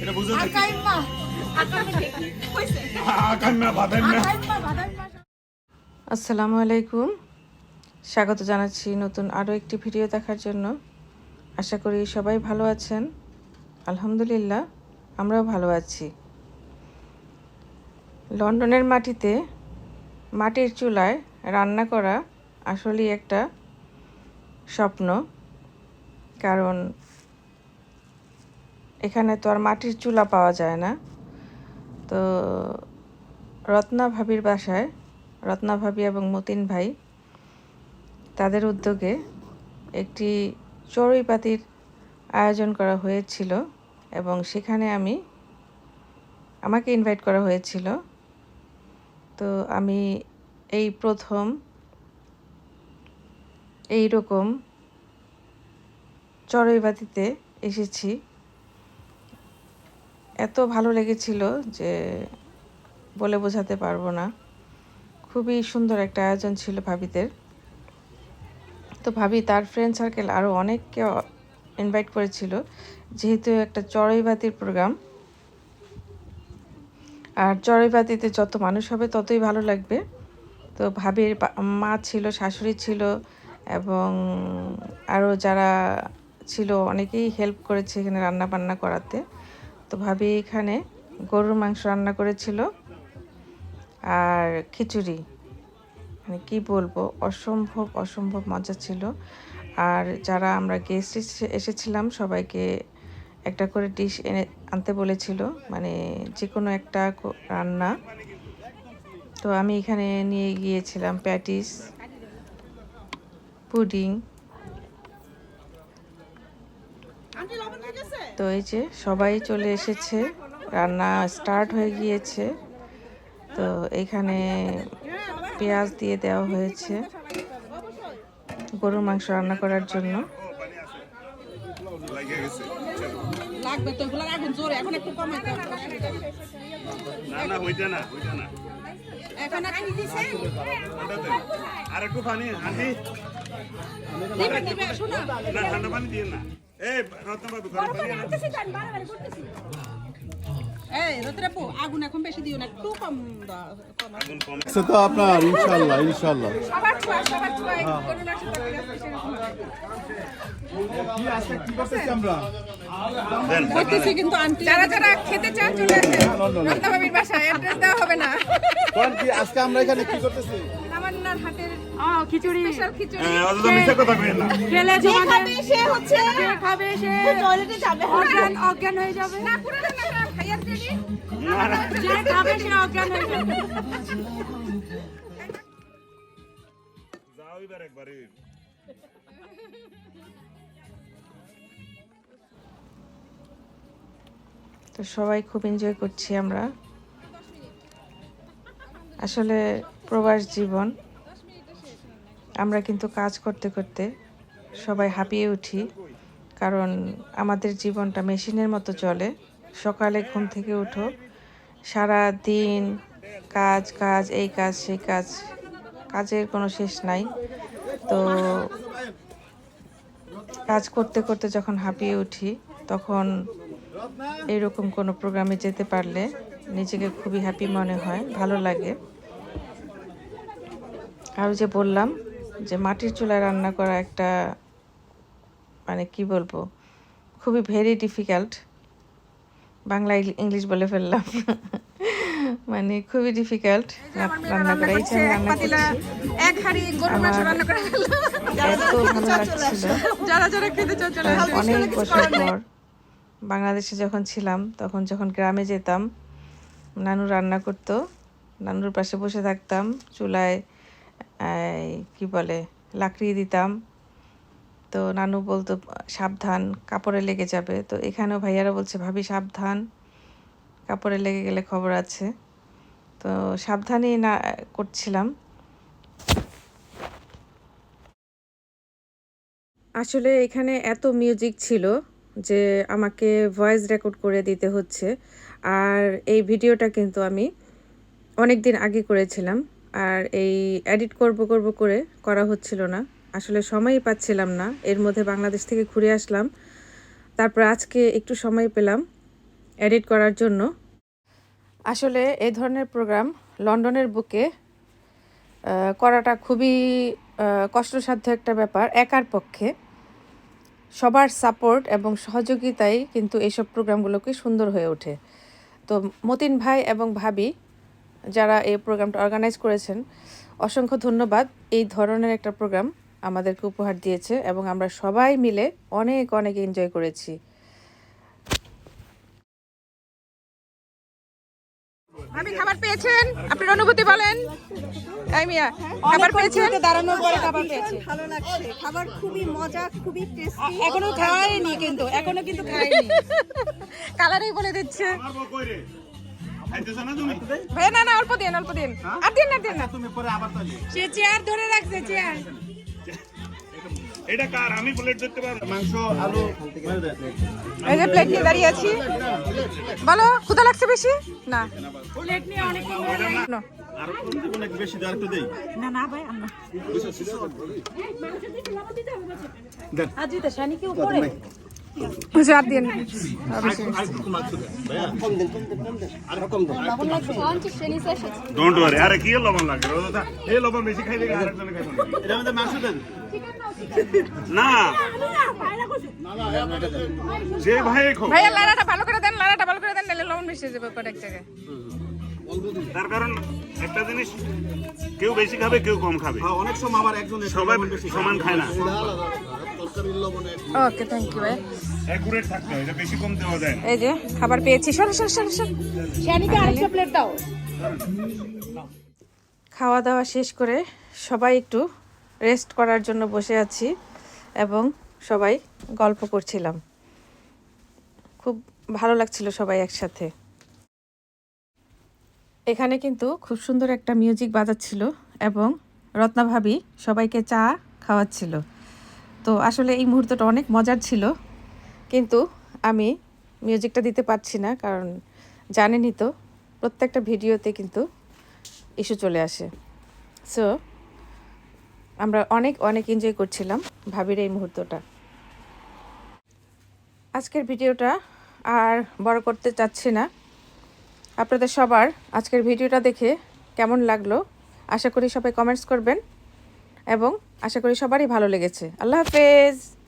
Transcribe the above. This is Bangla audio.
এটা বুঝে না আসসালামু আলাইকুম। স্বাগত জানাচ্ছি নতুন আরও একটি ভিডিও দেখার জন্য। আশা করি সবাই ভালো আছেন। আলহামদুলিল্লাহ আমরাও ভালো আছি। লন্ডনের মাটিতে মাটির চুলায় রান্না করা আসলেই একটা স্বপ্ন। কারণ এখানে তো আর মাটির চুলা পাওয়া যায় না। তো রত্না ভাবির বাসায়, রত্না ভাবি এবং মতিন ভাই, তাদের উদ্যোগে একটি চড়ুই পাতির আয়োজন করা হয়েছিল এবং সেখানে আমি, আমাকে ইনভাইট করা হয়েছিল। তো আমি এই প্রথম, এই রকম চড়ুইবাতিতে এসেছি। এত ভালো লেগেছিল যে বলে বোঝাতে পারব না। খুবই সুন্দর একটা আয়োজন ছিল ভাবিদের। তো ভাবি তার ফ্রেন্ড সার্কেল আরও অনেককে ইনভাইট করেছিল। যেহেতু একটা চড়াইবাতির প্রোগ্রাম আর চড়াইবাতিতে যত মানুষ হবে ততই ভালো লাগবে। তো ভাবির মা ছিল, শাশুড়ি ছিল, এবং আরও যারা ছিল অনেকেই হেল্প করেছে এখানে রান্না বান্না করাতে। তো ভাবি এখানে গরুর মাংস রান্না করেছিল আর খিচুড়ি। মানে কি বলব, অসম্ভব অসম্ভব মজা ছিল। আর যারা আমরা গেস্ট এসেছিলাম, সবাইকে একটা করে ডিশ এনে, আনতে বলেছিল। মানে যে কোনো একটা রান্না। তো আমি এখানে নিয়ে গিয়েছিলাম প্যাটিস, পুডিং তো এই যে সবাই চলে এসেছে রান্না স্টার্ট হয়ে গিয়েছে। তো এখানে পেঁয়াজ দিয়ে দেওয়া হয়েছে গরুর মাংস রান্না করার জন্য। লাগবে তো এগুলো এখন জোরে এখন একটু কমাইতে হবে অসুবিধা নেই। না না হইছে না হইছে না এখন আর কি দিছে। আর একটু পানি আন্টি। দিবে দিবে শোনো। না ঠান্ডা পানি দিয়ে না। এই রত্নবাবু গরম পানি আনো। এই রতরাপু আগুন এখন বেশি দিও না একটু কম দাও কম আগুন কম। সে তো আপনার ইনশাল্লাহ ইনশাল্লাহ। করতেছি আমরা? কিন্তু যারা যারা খেতে চান চলে আসেন। বাসায় অ্যাড্রেস দেওয়া হবে না। আজকে আমরা এখানে কি করতেছি? খিচুড়ি। স্পেশাল খিচুড়ি। হ্যাঁ, অযথা মিথ্যা কথা কইেন না। খেলে যে তোমাদের খাবে সে হচ্ছে খাবে সে টয়লেটে যাবে। অজ্ঞান অজ্ঞান হয়ে যাবে। না পুরো না না খাইয়ার দিবি না না। যে খাবে সে অজ্ঞান হয়ে যাবে। যাও এবার একবারে। তো সবাই খুব এনজয় করছি আমরা। আসলে প্রবাস জীবন। আমরা কিন্তু কাজ করতে করতে সবাই হাঁপিয়ে উঠি, কারণ আমাদের জীবনটা মেশিনের মতো চলে। সকালে ঘুম থেকে উঠো সারা দিন কাজ কাজ, এই কাজ, সেই কাজ, কাজের কোনো শেষ নাই। তো কাজ করতে করতে যখন হাঁপিয়ে উঠি, তখন এইরকম কোনো প্রোগ্রামে যেতে পারলে নিজেকে খুবই হ্যাপি মনে হয়, ভালো লাগে। আর যে বললাম যে মাটির চুলায় রান্না করা একটা মানে কি বলব খুবই ভেরি ডিফিকাল্ট বাংলা ইংলিশ বলে ফেললাম। মানে খুবই ডিফিকাল্ট রান্না করা এই যে রান্না করছি। অনেক বছর পর বাংলাদেশে যখন ছিলাম তখন যখন গ্রামে যেতাম নানু রান্না করতো। নানুর পাশে বসে থাকতাম চুলায় কি বলে, লাকড়ি দিতাম। তো নানু বলতো, সাবধান, কাপড়ে লেগে যাবে। তো এখানেও ভাইয়ারা বলছে, ভাবি, সাবধান, কাপড়ে লেগে গেলে খবর আছে। তো সাবধানেই না, করছিলাম। আসলে এখানে এত মিউজিক ছিল যে আমাকে ভয়েস রেকর্ড করে দিতে হচ্ছে। আর এই ভিডিওটা কিন্তু আমি অনেক দিন আগে করেছিলাম। আর এই এডিট করব করব করে করা হচ্ছিল না। আসলে সময়ই পাচ্ছিলাম না। এর মধ্যে বাংলাদেশ থেকে ঘুরে আসলাম। তারপর আজকে একটু সময় পেলাম এডিট করার জন্য। আসলে এই ধরনের প্রোগ্রাম লন্ডনের বুকে করাটা খুবই কষ্টসাধ্য একটা ব্যাপার। একার পক্ষে। সবার সাপোর্ট এবং সহযোগিতায় কিন্তু এইসব প্রোগ্রামগুলোকে সুন্দর হয়ে ওঠে। তো মতিন ভাই এবং ভাবি যারা এই প্রোগ্রামটা অর্গানাইজ করেছেন অসংখ্য ধন্যবাদ। এই ধরনের একটা প্রোগ্রাম আমাদেরকে উপহার দিয়েছে এবং আমরা সবাই মিলে অনেক অনেক এনজয় করেছি। ভাবি খাবার পেয়েছেন? আপনার অনুভূতি বলেন। এই মিয়া খাবার পেয়েছেন? দাঁড়ানোর পরে খাবার পেয়েছি। ভালো লাগছে। খাবার খুবই মজা খুবই টেস্টি এখনও খাওয়াইনি কিন্তু এখনও কিন্তু খাইনি। কালারই বলে দিচ্ছে। না ভাই না না অল্প দিন অল্প দিন আর দিন না দিন না। তুমি পরে আবার সে চেয়ার ধরে রাখছে চেয়ার। এটা কার? আমি প্লেট ধরতে পারব মাংস আলু এই যে প্লেট নিয়ে দাঁড়িয়ে আছি। বলো ক্ষুধা লাগছে বেশি? না। প্লেট নিয়ে অনেক না। আরও অনেক বেশি একটু দেই। না না ভাই আমরা আজি তো শানি কি উপরে। দিন ডোন্ট ওয়ারি আরে কি লবণ লাগে এই লবণ বেশি খাইলে আরেকজনে খাইবে? না। এটার মাংস দেন। না। যে ভাই খো ভাইয়া লাড়াটা ভালো করে দেন লাড়াটা ভালো করে দেন নাহলে লবণ মিশে যাবে কয়েক জায়গায় তার কারণ একটা জিনিস কেউ বেশি খাবে কেউ কম খাবে। হ্যাঁ, অনেক সময় আবার একজন সবাই সমান খায় না। ওকে থ্যাংক ইউ ভাই অ্যাকুরেট থাকতে হয় এটা বেশি কম দেওয়া যায় এই যে খাবার পেয়েছি। সরো সরো সরো সরো। শানিকে আরেকটা প্লেট দাও। খাওয়া দাওয়া শেষ করে সবাই একটু রেস্ট করার জন্য বসে আছি এবং সবাই গল্প করছিলাম। খুব ভালো লাগছিল সবাই একসাথে। এখানে কিন্তু খুব সুন্দর একটা মিউজিক বাজাচ্ছিল এবং রত্না ভাবি সবাইকে চা খাওয়াচ্ছিল। তো আসলে এই মুহূর্তটা অনেক মজার ছিল। কিন্তু আমি মিউজিকটা দিতে পারছি না, কারণ জানেনই তো, প্রত্যেকটা ভিডিওতে কিন্তু ইস্যু চলে আসে। সো আমরা অনেক অনেক এনজয় করছিলাম ভাবির এই মুহূর্তটা। আজকের ভিডিওটা আর বড় করতে চাচ্ছি না। আপনাদের সবার আজকের ভিডিওটা দেখে কেমন লাগল? আশা করি সবাই কমেন্টস করবেন। এবং আশা করি সবারই ভালো লেগেছে। আল্লাহ হাফেজ।